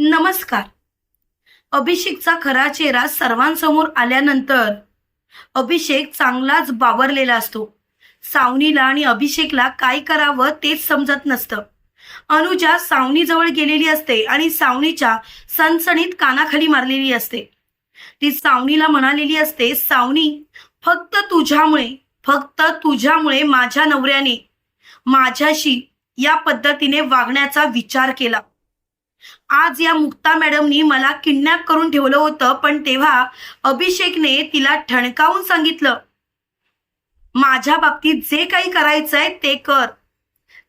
नमस्कार. अभिषेकचा खरा चेहरा सर्वांसमोर आल्यानंतर अभिषेक चांगलाच बावरलेला असतो. सावनीला आणि अभिषेकला काय करावं तेच समजत नसतं. अनुजा सावनीजवळ गेलेली असते आणि सावनीच्या सणसणीत कानाखाली मारलेली असते. ती सावनीला म्हणालेली असते सावनी फक्त तुझ्यामुळे फक्त तुझ्यामुळे माझ्या नवऱ्याने माझ्याशी या पद्धतीने वागण्याचा विचार केला. आज या मुक्ता मॅडमनी मला किडनॅप करून ठेवलं होतं पण तेव्हा अभिषेकने तिला ठणकावून सांगितलं माझ्या बाबतीत जे काही करायचंय ते कर.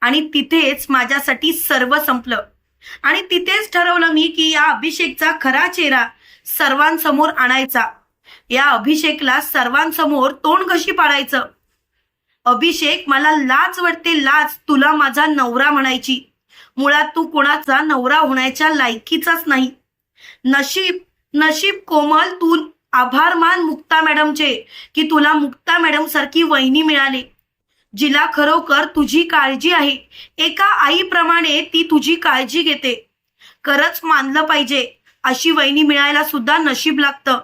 आणि तिथेच माझ्यासाठी सर्व संपलं. आणि तिथेच ठरवलं मी की या अभिषेकचा खरा चेहरा सर्वांसमोर आणायचा. या अभिषेकला सर्वांसमोर तोंड कशी पाडायचं? अभिषेक मला लाज वाटते लाज तुला माझा नवरा म्हणायची. मुळात तू कोणाचा नवरा होण्याच्या लायकीचाच नाही. नशीब नशीब कोमल तू आभार मान मुक्ता मॅडमचे की तुला मुक्ता मॅडम सारखी वहिनी मिळाली. जिला खरोखर तुझी काळजी आहे. एका आईप्रमाणे ती तुझी काळजी घेते. खरंच मानलं पाहिजे अशी वहिनी मिळायला सुद्धा नशीब लागतं.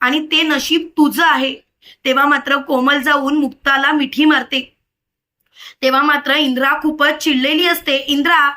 आणि ते नशीब तुझं आहे. तेव्हा मात्र कोमल जाऊन मुक्ताला मिठी मारते. तेव्हा मात्र इंद्रा खूपच चिडलेली असते. इंद्रा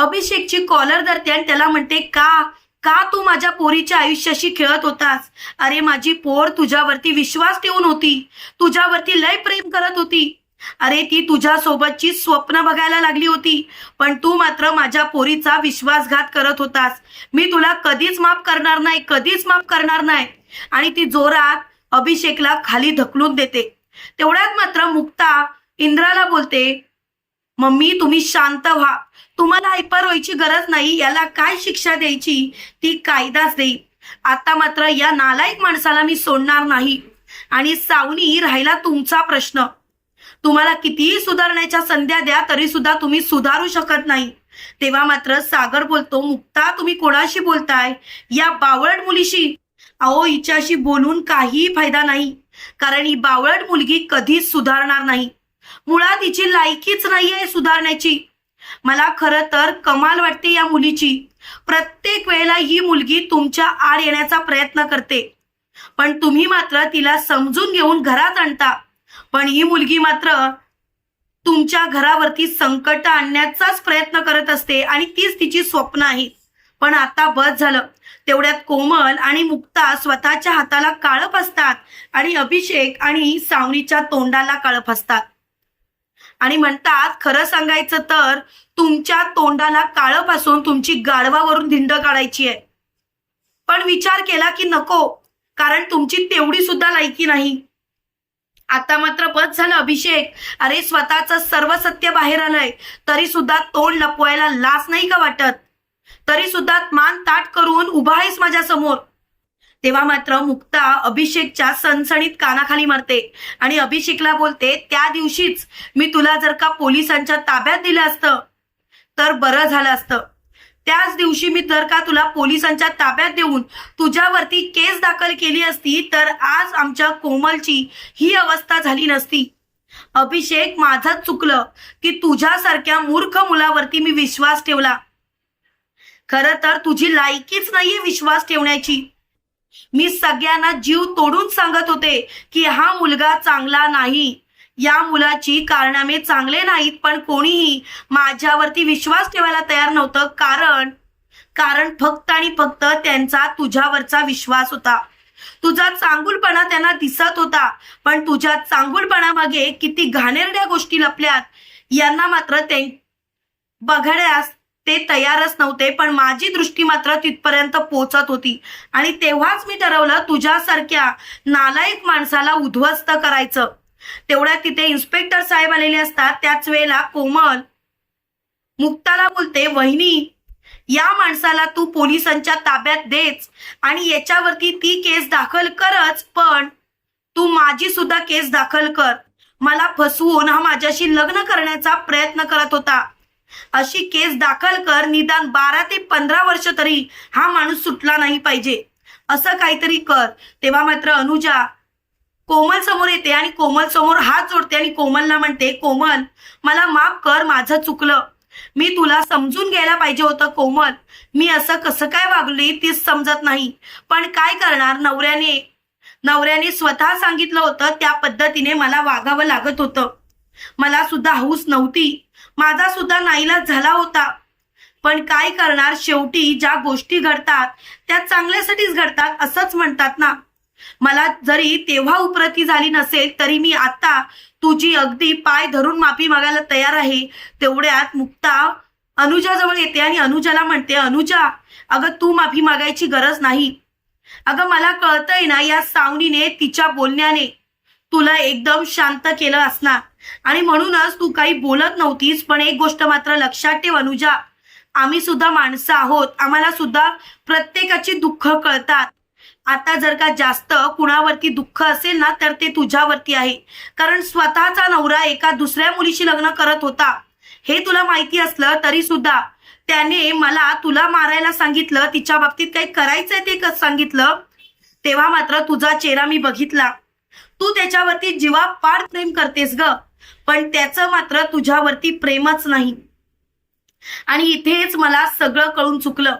अभिषेकची कॉलर धरते आणि त्याला म्हणते का का तू माझ्या पोरीच्या आयुष्याशी खेळत होतास? अरे माझी पोर तुझ्यावरती विश्वास ठेवून होती. तुझ्यावरती लय प्रेम करत होती. अरे ती तुझ्या सोबतची स्वप्न बघायला लागली होती. पण तू मात्र माझ्या पोरीचा विश्वासघात करत होतास. मी तुला कधीच माफ करणार नाही कधीच माफ करणार नाही. आणि ती जोरात अभिषेकला खाली ढकलून देते. तेवढ्यात मात्र मुक्ता इंद्राला बोलते मम्मी तुम्ही शांत व्हा. तुम्हाला हायपर व्हायची गरज नाही याला काय शिक्षा द्यायची? ती कायदाच देईल. आता मात्र या नालायक माणसाला मी सोडणार नाही. आणि सावनी राहिला तुमचा प्रश्न. तुम्हाला कितीही सुधारण्याच्या संध्या द्या तरी सुद्धा तुम्ही सुधारू शकत नाही. तेव्हा मात्र सागर बोलतो मुक्ता तुम्ही कोणाशी बोलताय? या बावळट मुलीशी. अहो हिच्याशी बोलून काहीही फायदा नाही. कारण ही बावळट मुलगी कधीच सुधारणार नाही. मुळात हिची लायकीच नाहीये सुधारण्याची. मला खरं तर कमाल वाटते या मुलीची. प्रत्येक वेळेला ही मुलगी तुमच्या आड येण्याचा प्रयत्न करते. पण तुम्ही मात्र तिला समजून घेऊन घरात आणता. पण ही मुलगी मात्र तुमच्या घरावरती संकट आणण्याचाच प्रयत्न करत असते आणि तीच तिची स्वप्न आहेत पण आता बस झालं. तेवढ्यात कोमल आणि मुक्ता स्वतःच्या हाताला काळप असतात आणि अभिषेक आणि सावनीच्या तोंडाला काळप असतात. आणि म्हणतात खरं सांगायचं तर तुमच्या तोंडाला काळं पासून तुमची गाढवावरून धिंड काढायची आहे. पण विचार केला की नको कारण तुमची तेवढी सुद्धा लायकी नाही. आता मात्र बस झालं अभिषेक. अरे स्वतःचं सर्व सत्य बाहेर आलंय. तरी सुद्धा तोंड लपवायला लाच नाही का वाटत? तरी सुद्धा मान ताट करून उभा आहेस माझ्यासमोर तेव्हा मात्र मुक्ता अभिषेकच्या सणसणीत कानाखाली मरते. आणि अभिषेकला बोलते त्या दिवशीच मी तुला जर का पोलिसांच्या ताब्यात दिलं असतं तर बरं झालं असतं. त्याच दिवशी मी जर का तुला पोलिसांच्या ताब्यात देऊन तुझ्यावरती केस दाखल केली असती तर आज आमच्या कोमलची ही अवस्था झाली नसती. अभिषेक माझंच चुकलं की तुझ्यासारख्या मूर्ख मुलावरती मी विश्वास ठेवला. खरं तर तुझी लायकीच नाहीये विश्वास ठेवण्याची. मी सगळ्यांना जीव तोडून सांगत होते की हा मुलगा चांगला नाही. या मुलाची कारणामे चांगले नाहीत पण कोणीही माझ्यावरती विश्वास ठेवायला तयार नव्हतं. कारण कारण फक्त आणि फक्त त्यांचा तुझ्यावरचा विश्वास होता. तुझा चांगुलपणा त्यांना दिसत होता पण तुझ्या चांगुलपणामागे किती घाणेरड्या गोष्टी लपल्यात. यांना मात्र ते बघण्यास ते तयारच नव्हते पण माझी दृष्टी मात्र तिथपर्यंत पोहोचत होती. आणि तेव्हाच मी ठरवलं तुझ्यासारख्या नालायक माणसाला उद्ध्वस्त करायचं. तेवढ्यात तिथे इन्स्पेक्टर साहेब आलेले असतात. त्याच वेळेला कोमल मुक्ताला बोलते वहिनी या माणसाला तू पोलिसांच्या ताब्यात देच आणि याच्यावरती ती केस दाखल करच पण तू माझी सुद्धा केस दाखल कर. मला फसवून हा माझ्याशी लग्न करण्याचा प्रयत्न करत होता. अशी केस दाखल कर निदान बारा ते पंधरा वर्ष तरी हा माणूस सुटला नाही पाहिजे. असं काहीतरी कर. तेव्हा मात्र अनुजा कोमल समोर येते आणि कोमल समोर हात जोडते आणि कोमलला म्हणते कोमल मला माफ कर माझं चुकलं. मी तुला समजून घ्यायला पाहिजे होतं कोमल. मी असं कसं काय वागली तीच समजत नाही. पण काय करणार? नवऱ्याने नवऱ्याने स्वतः सांगितलं होतं त्या पद्धतीने मला वागावं लागत होतं. मला सुद्धा हौस नव्हती. माझा सुद्धा नाईलाज झाला होता. पण काय करणार शेवटी ज्या गोष्टी घडतात त्या चांगल्यासाठीच घडतात असंच म्हणतात ना. मला जरी तेव्हा उपरती झाली नसेल तरी मी आता तुझी अगदी पाय धरून माफी मागायला तयार आहे. तेवढ्यात मुक्ता अनुजाजवळ येते आणि अनुजाला म्हणते अनुजा अगं तू माफी मागायची गरज नाही. अगं मला कळतंय ना या सावनीने तिच्या बोलण्याने तुला एकदम शांत केलं असणार. आणि म्हणूनच तू काही बोलत नव्हतीस पण एक गोष्ट मात्र लक्षात ठेव अनुजा. आम्ही सुद्धा माणसं आहोत. आम्हाला सुद्धा प्रत्येकाची दुःख कळतात. आता जर का जास्त कुणावरती दुःख असेल ना तर ते तुझ्यावरती आहे. कारण स्वतःचा नवरा एका दुसऱ्या मुलीशी लग्न करत होता. हे तुला माहिती असलं तरी सुद्धा त्याने मला तुला मारायला सांगितलं. तिच्या बाबतीत काही करायचंय ते कसं सांगितलं? तेव्हा मात्र तुझा चेहरा मी बघितला. तू त्याच्यावरती जीवापाड प्रेम करतेस ग. पण त्याचं मात्र तुझ्यावरती प्रेमच नाही. आणि इथेच मला सगळं कळून चुकलं.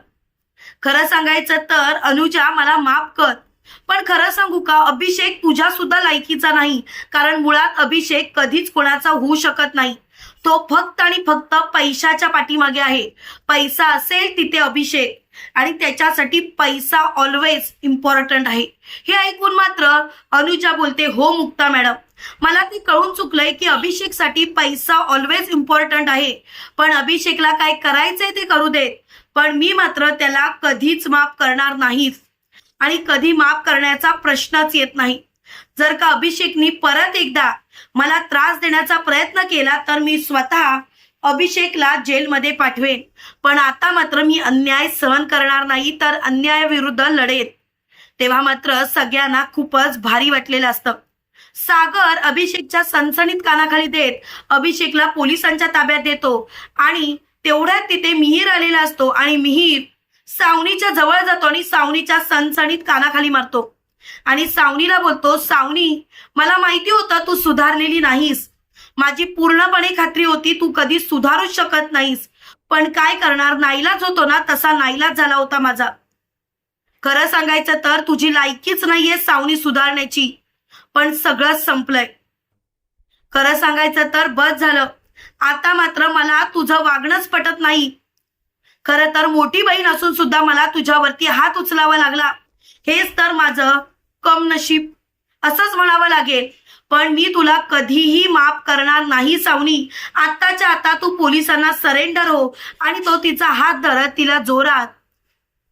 खरं सांगायचं तर अनुजा मला माफ कर. पण खरं सांगू का अभिषेक तुझ्या सुद्धा लायकीचा नाही. कारण मुळात अभिषेक कधीच कोणाचा होऊ शकत नाही. तो फक्त आणि फक्त पैशाच्या पाठीमागे आहे. पैसा असेल तिथे अभिषेक. आणि त्याच्यासाठी पैसा ऑलवेज इम्पॉर्टंट आहे. हे ऐकून मात्र अनुजा बोलते हो मुक्ता मॅडम मला ते कळून चुकलंय की अभिषेकसाठी पैसा ऑलवेज इम्पॉर्टंट आहे. पण अभिषेकला काय करायचंय ते करू देत. पण मी मात्र त्याला कधीच माफ करणार नाहीच आणि कधी माफ करण्याचा प्रश्नच येत नाही. जर का अभिषेकनी परत एकदा मला त्रास देण्याचा प्रयत्न केला तर मी स्वतः अभिषेकला जेलमध्ये पाठवेन. पण आता मात्र मी अन्याय सहन करणार नाही तर अन्यायाविरुद्ध लढेन. तेव्हा मात्र सगळ्यांना खूपच भारी वाटलेलं असतं. सागर अभिषेकच्या सणसणीत कानाखाली देत अभिषेकला पोलिसांच्या ताब्यात देतो आणि तेवढ्यात तिथे मिहीर आलेला असतो आणि मिहीर सावनीच्या जवळ जातो आणि सावनीच्या सणसणीत कानाखाली मारतो. आणि सावनीला बोलतो सावनी मला माहिती होतं तू सुधारलेली नाहीस. माझी पूर्णपणे खात्री होती तू कधी सुधारूच शकत नाहीस. पण काय करणार? नाईलाज होतो ना तसा नाईलाज झाला होता माझा. खरं सांगायचं तर तुझी लायकीच नाहीये सावनी सुधारण्याची. पण सगळं संपलंय. खरं सांगायचं तर बस झालं. आता मात्र मला तुझं वागणंच पटत नाही. खरं तर मोठी बहीण असून सुद्धा मला तुझ्यावरती हात उचलावा लागला. हेच तर माझं कम नशीब असंच म्हणावं लागेल. पण मी तुला कधीही माफ करणार नाही सावनी. आत्ताच्या आता तू पोलिसांना सरेंडर हो आणि तो तिचा हात धरत तिला जोरात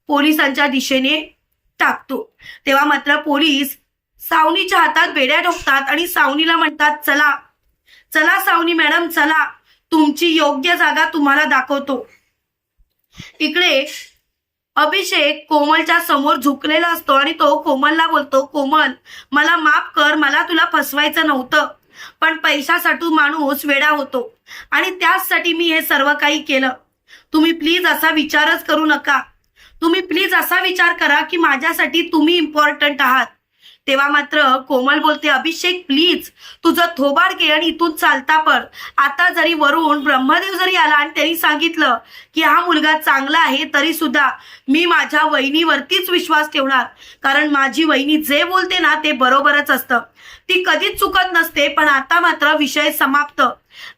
पोलिसांच्या दिशेने टाकतो. तेव्हा मात्र पोलीस सावनीच्या हातात बेड्या ठोकतात आणि सावनीला म्हणतात चला चला सावनी मॅडम चला. तुमची योग्य जागा तुम्हाला दाखवतो. इकडे अभिषेक कोमलच्या समोर झुकलेला असतो आणि तो कोमलला बोलतो कोमल मला माफ कर मला तुला फसवायचं नव्हतं पण पैशासाठी माणूस वेडा होतो आणि त्याचसाठी मी हे सर्व काही केलं. तुम्ही प्लीज असा विचारच करू नका. तुम्ही प्लीज असा विचार करा की माझ्यासाठी तुम्ही इम्पॉर्टंट आहात. तेव्हा मात्र कोमल बोलते अभिषेक प्लीज तुझं थोबाड घे आणि इथून चालता पड आता जरी वरून ब्रह्मदेव जरी आला आणि त्यांनी सांगितलं की हा मुलगा चांगला आहे तरी सुद्धा मी माझ्या वहिनीवरतीच विश्वास ठेवणार. कारण माझी वहिनी जे बोलते ना ते बरोबरच असतं. ती कधीच चुकत नसते पण आता मात्र विषय समाप्त.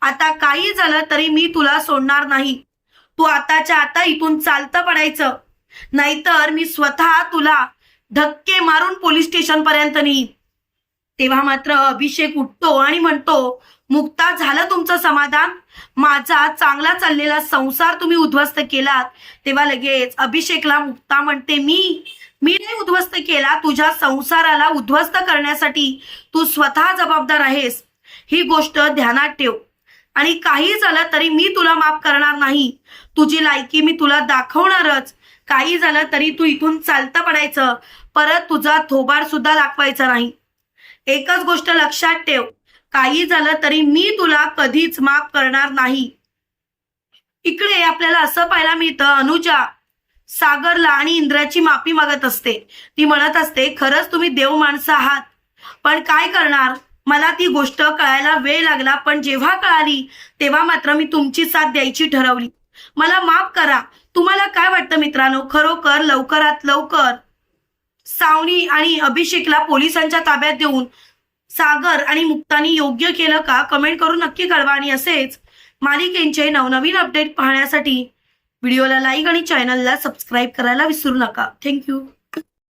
आता काही झालं तरी मी तुला सोडणार नाही. तू आताच्या आता इथून चालतं पडायचं. नाहीतर मी स्वतः तुला धक्के मारून पोलीस स्टेशन पर्यंत नेईन तेव्हा मात्र अभिषेक उठतो आणि म्हणतो मुक्ता झालं तुमचं समाधान? माझा चांगला चाललेला संसार तुम्ही उद्ध्वस्त केलात. तेव्हा लगेच अभिषेकला मुक्ता म्हणते मी मी नाही उद्ध्वस्त केला. तुझ्या संसाराला उद्ध्वस्त करण्यासाठी तू स्वतः जबाबदार आहेस. ही गोष्ट ध्यानात ठेव. आणि काही झालं तरी मी तुला माफ करणार नाही. तुझी लायकी मी तुला दाखवणारच. काही झालं तरी तू इथून चालतं पडायचं. परत तुझा थोबार सुद्धा दाखवायचा नाही. एकच गोष्ट लक्षात ठेव काही झालं तरी मी तुला कधीच माफ करणार नाही. इकडे आपल्याला असं पाहायला मिळतं अनुजा. सागरला आणि इंद्राची माफी मागत असते. ती म्हणत असते खरंच तुम्ही देव माणसं आहात. पण काय करणार? मला ती गोष्ट कळायला वेळ लागला पण जेव्हा कळाली तेव्हा मात्र मी तुमची साथ द्यायची ठरवली. मला माफ करा. तुम्हाला काय वाटतं मित्रांनो? खरोखर लवकरात लवकर सावनी आणि अभिषेकला पोलिसांच्या ताब्यात देऊन सागर आणि मुक्तानी योग्य केलं का कमेंट करून नक्की कळवा आणि असेच मालिकेंचे नवनवीन अपडेट पाहण्यासाठी व्हिडिओला लाईक आणि चॅनलला सबस्क्राईब करायला विसरू नका. थँक्यू